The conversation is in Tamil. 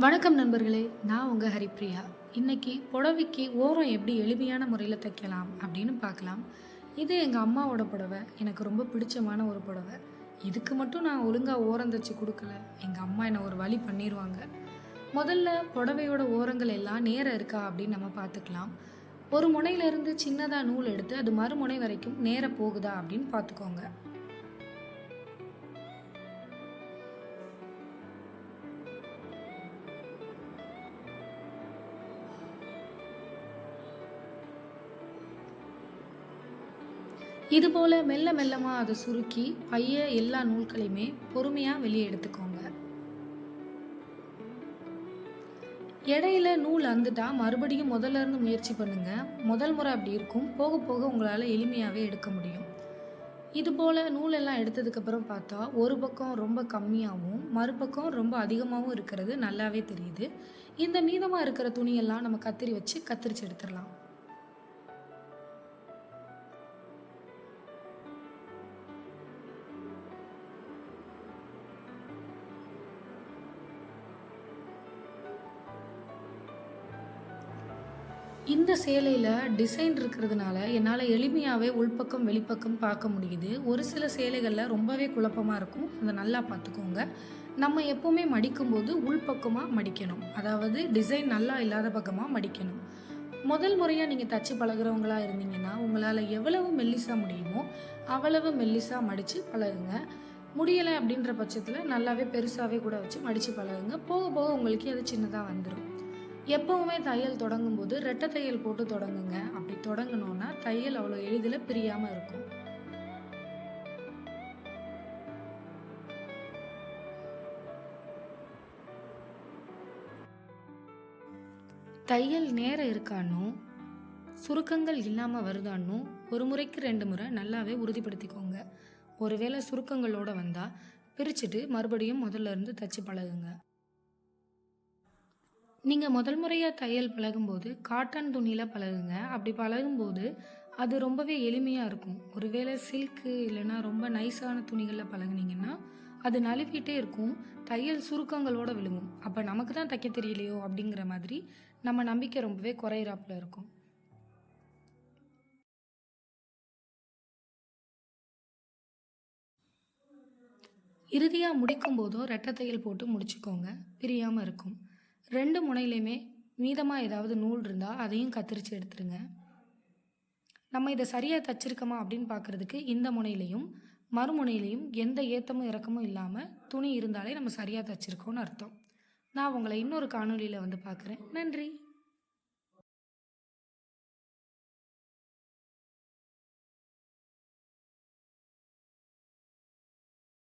வணக்கம் நண்பர்களே நான் உங்கள் ஹரிப்ரியா. இன்னைக்கு புடவைக்கு ஓரம் எப்படி எளிமையான முறையில் தைக்கலாம் அப்படின்னு பார்க்கலாம். இது எங்கள் அம்மாவோட புடவை. எனக்கு ரொம்ப பிடிச்சமான ஒரு புடவை. இதுக்கு மட்டும் நான் ஒழுங்காக ஓரம் தைச்சி கொடுக்கல. எங்கள் அம்மா என்னை ஒரு வழி பண்ணிடுவாங்க முதல்ல புடவையோட ஓரங்கள் எல்லாம் நேரம் இருக்கா அப்படின்னு நம்ம பார்த்துக்கலாம். ஒரு முனையிலேருந்து சின்னதாக நூல் எடுத்து அது மறுமுனை வரைக்கும் நேராக போகுதா அப்படின்னு பார்த்துக்கோங்க. இதுபோல் மெல்ல மெல்லமாக அதை சுருக்கி பைய எல்லா நூல்களையுமே பொறுமையாக வெளியே எடுத்துக்கோங்க. இடையில நூல் அந்துட்டா மறுபடியும் முதல்ல இருந்து முயற்சி பண்ணுங்க. முதல் முறை அப்படி இருக்கும். போக போக உங்களால் எளிமையாகவே எடுக்க முடியும். இதுபோல் நூலெல்லாம் எடுத்ததுக்கப்புறம் பார்த்தா ஒரு பக்கம் ரொம்ப கம்மியாகவும் மறுபக்கம் ரொம்ப அதிகமாகவும் இருக்கிறது நல்லாவே தெரியுது. இந்த மீதமாக இருக்கிற துணியெல்லாம் நம்ம கத்திரி வச்சு கத்திரிச்சு எடுத்துடலாம். இந்த சேலையில் டிசைன் இருக்கிறதுனால என்னால் எளிமையாகவே உள்பக்கம் வெளிப்பக்கம் பார்க்க முடியுது. ஒரு சில சேலைகளில் ரொம்பவே குழப்பமாக இருக்கும். அதை நல்லா பார்த்துக்கோங்க. நம்ம எப்போவுமே மடிக்கும்போது உள்பக்கமாக மடிக்கணும். அதாவது டிசைன் நல்லா இல்லாத பக்கமாக மடிக்கணும். முதல் முறையாக நீங்கள் தச்சு பழகுறவங்களா இருந்தீங்கன்னா உங்களால் எவ்வளவு மெல்லிசாக முடியுமோ அவ்வளவு மெல்லிசாக மடித்து பழகுங்க. முடியலை அப்படின்ற பட்சத்தில் நல்லாவே பெருசாகவே கூட வச்சு மடித்து பழகுங்க. போக போக உங்களுக்கு அது சின்னதாக வந்துடும் எப்பவுமே தையல் தொடங்கும் போது ரெட்டை தையல் போட்டு தொடங்குங்க. அப்படி தொடங்கணும்னா தையல் அவ்வளோ எளிதில் பிரியாமல் இருக்கும். தையல் நேரம் இருக்கானும் சுருக்கங்கள் இல்லாமல் வருதானும் ஒரு முறைக்கு ரெண்டு முறை நல்லாவே உறுதிப்படுத்திக்கோங்க. ஒருவேளை சுருக்கங்களோட வந்தால் பிரிச்சுட்டு மறுபடியும் முதல்ல இருந்து தச்சு பழகுங்க. நீங்கள் முதல் முறையாக தையல் பழகும்போது காட்டன் துணியில் பழகுங்க. அப்படி பழகும்போது அது ரொம்பவே எளிமையாக இருக்கும். ஒருவேளை சில்க்கு இல்லைன்னா ரொம்ப நைஸான துணிகளில் பழகுனீங்கன்னா அது நழுவிட்டே இருக்கும். தையல் சுருக்கங்களோடு விழுங்கும் அப்போ நமக்கு தான் தைக்க தெரியலையோ அப்படிங்கிற மாதிரி நம்ம நம்பிக்கை ரொம்பவே குறையிறாப்புல இருக்கும். இறுதியாக முடிக்கும் போதும் ரெட்டை தையல் போட்டு முடிச்சுக்கோங்க. பிரியாமல் இருக்கும். ரெண்டு முனையிலையுமே மீதமாக ஏதாவது நூல் இருந்தால் அதையும் கத்திரிச்சு எடுத்துருங்க. நம்ம இதை சரியாக தச்சிருக்கோமா அப்படின்னு பார்க்குறதுக்கு இந்த முனையிலையும் மறுமுனையிலையும் எந்த ஏத்தமும் இறக்கமும் இல்லாமல் துணி இருந்தாலே நம்ம சரியாக தச்சிருக்கோம்னு அர்த்தம். நான் உங்களை இன்னொரு காணொலியில் வந்து பார்க்குறேன். நன்றி.